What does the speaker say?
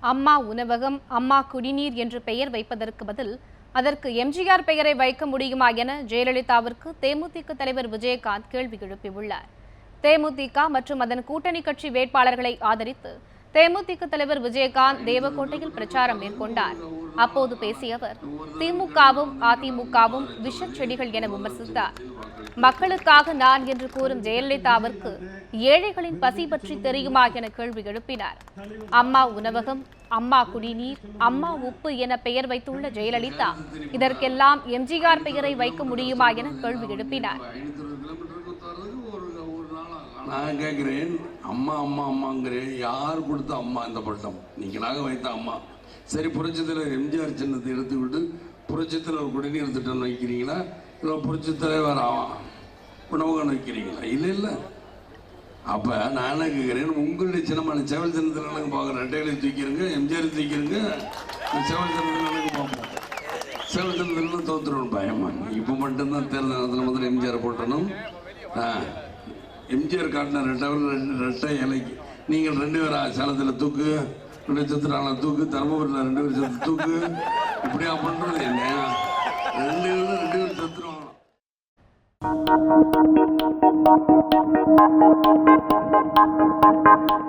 அம்மா உணவகம் அம்மா குடிநீர் என்று பெயர் வைப்பதற்கு பதில் அதற்கு எம்ஜிஆர் பெயரை வைக்க முடியுமா என ஜெயலலிதாவிற்கு தேமுதிக தலைவர் விஜயகாந்த் கேள்வி எழுப்பியுள்ளார். தேமுதிக மற்றும் அதன் கூட்டணி கட்சி வேட்பாளர்களை ஆதரித்து தேமுதிக தலைவர் விஜயகாந்த் தேவக்கோட்டையில் பிரச்சாரம் மேற்கொண்டார். அப்போது பேசிய அவர் திமுகவும் அதிமுகவும் விஷச்செடிகள் என விமர்சித்தார். மக்களுக்காக நான் என்று கூறும் ஜெயலலிதாவிற்கு ஏழைகளின் பசி பற்றி தெரியுமா என கேள்வி எழுப்பினார். அம்மா உணவகம் அம்மா குடிநீர் அம்மா உப்பு என பெயர் வைத்துள்ள ஜெயலலிதா இதற்கெல்லாம் எம்ஜிஆர் பெயரை வைக்க முடியுமா என கேள்வி எழுப்பினார். நான் கேட்குறேன் அம்மா அம்மா அம்மாங்கிறேன் யார் கொடுத்த அம்மா இந்த பட்டம்? நீங்களாக வைத்த அம்மா. சரி புரட்சித்தலைவர் எம்ஜிஆர் சின்னத்தை எடுத்துக்கிட்டு புரட்சித்தலைவர் குடிநீர் திட்டம் வைக்கிறீங்களா? இல்லை புரட்சித்தலைவர் ஆ- உணவகம் வைக்கிறீங்களா? இல்லை இல்லை. அப்போ நான் என்ன கேட்குறேன் உங்களுடைய சின்னமான செவல் சின்னத்தில் பார்க்குற ரெட்டைகளை தூக்கிடுங்க எம்ஜிஆர் தூக்கிடுங்க செவல் சேவல் சின்னத்தில் பார்ப்போம். செவல் சின்னத்தில் தோத்துருவோம் பயமா? இப்போ மட்டும்தான் தேர்தல் நேரத்தில் முதல்ல எம்ஜிஆர் போட்டணும். ஆ. எம்ஜிஆர் காட்டின ரெட்டை ரெண்டு ரெட்டை இலைக்கு. நீங்கள் ரெண்டு பேரும் சேலத்தில் தூக்கு ரெண்டு சித்திரால தூக்கு தருமபுரியில் ரெண்டு பேர் சேர்த்து தூக்கு. இப்படியா பண்ணுறது என்ன? ரெண்டு பேரும் ரெண்டு பேர் you.